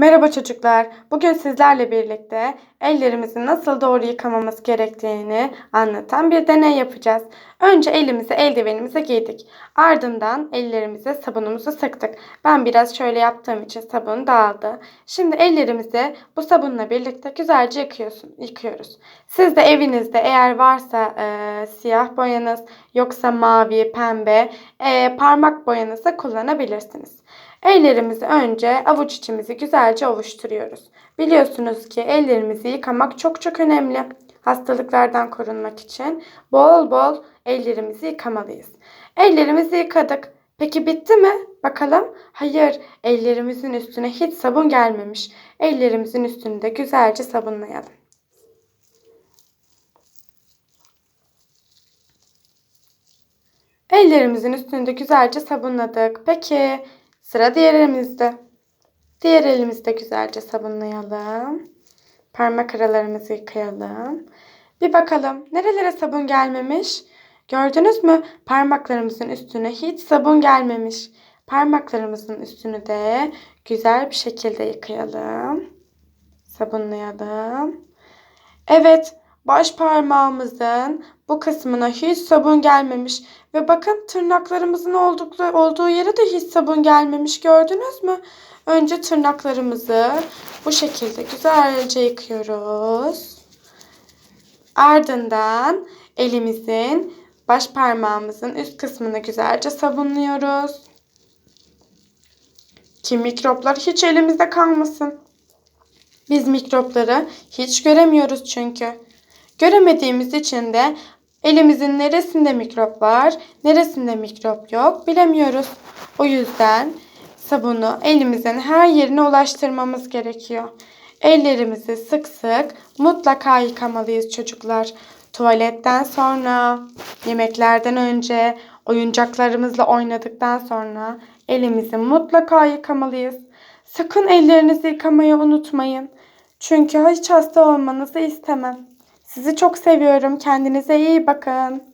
Merhaba çocuklar. Bugün sizlerle birlikte ellerimizi nasıl doğru yıkamamız gerektiğini anlatan bir deney yapacağız. Önce elimizi eldivenimize giydik. Ardından ellerimize sabunumuzu sıktık. Ben biraz şöyle yaptığım için sabun dağıldı. Şimdi ellerimizi bu sabunla birlikte güzelce yıkıyorsun, yıkıyoruz. Siz de evinizde eğer varsa e, siyah boyanız yoksa mavi, pembe e, parmak boyanızı kullanabilirsiniz. Ellerimizi önce avuç içimizi güzelce ovuşturuyoruz. Biliyorsunuz ki ellerimizi yıkamak çok çok önemli. Hastalıklardan korunmak için bol bol ellerimizi yıkamalıyız. Ellerimizi yıkadık. Peki bitti mi? Bakalım. Hayır, ellerimizin üstüne hiç sabun gelmemiş. Ellerimizin üstünü de güzelce sabunlayalım. Ellerimizin üstünü de güzelce sabunladık. Peki sıra diğer elimizde. Diğer elimizi de güzelce sabunlayalım. Parmak aralarımızı yıkayalım. Bir bakalım nerelere sabun gelmemiş? Gördünüz mü? Parmaklarımızın üstüne hiç sabun gelmemiş. Parmaklarımızın üstünü de güzel bir şekilde yıkayalım. Sabunlayalım. Evet, baş parmağımızın bu kısmına hiç sabun gelmemiş. Ve bakın tırnaklarımızın oldukları, olduğu yere de hiç sabun gelmemiş. Gördünüz mü? Önce tırnaklarımızı bu şekilde güzelce yıkıyoruz. Ardından elimizin baş parmağımızın üst kısmını güzelce sabunluyoruz. Ki mikroplar hiç elimizde kalmasın. Biz mikropları hiç göremiyoruz çünkü. Göremediğimiz için de elimizin neresinde mikrop var, neresinde mikrop yok bilemiyoruz. O yüzden sabunu elimizin her yerine ulaştırmamız gerekiyor. Ellerimizi sık sık mutlaka yıkamalıyız çocuklar. Tuvaletten sonra, yemeklerden önce, oyuncaklarımızla oynadıktan sonra elimizi mutlaka yıkamalıyız. Sakın ellerinizi yıkamayı unutmayın. Çünkü hiç hasta olmanızı istemem. Sizi çok seviyorum. Kendinize iyi bakın.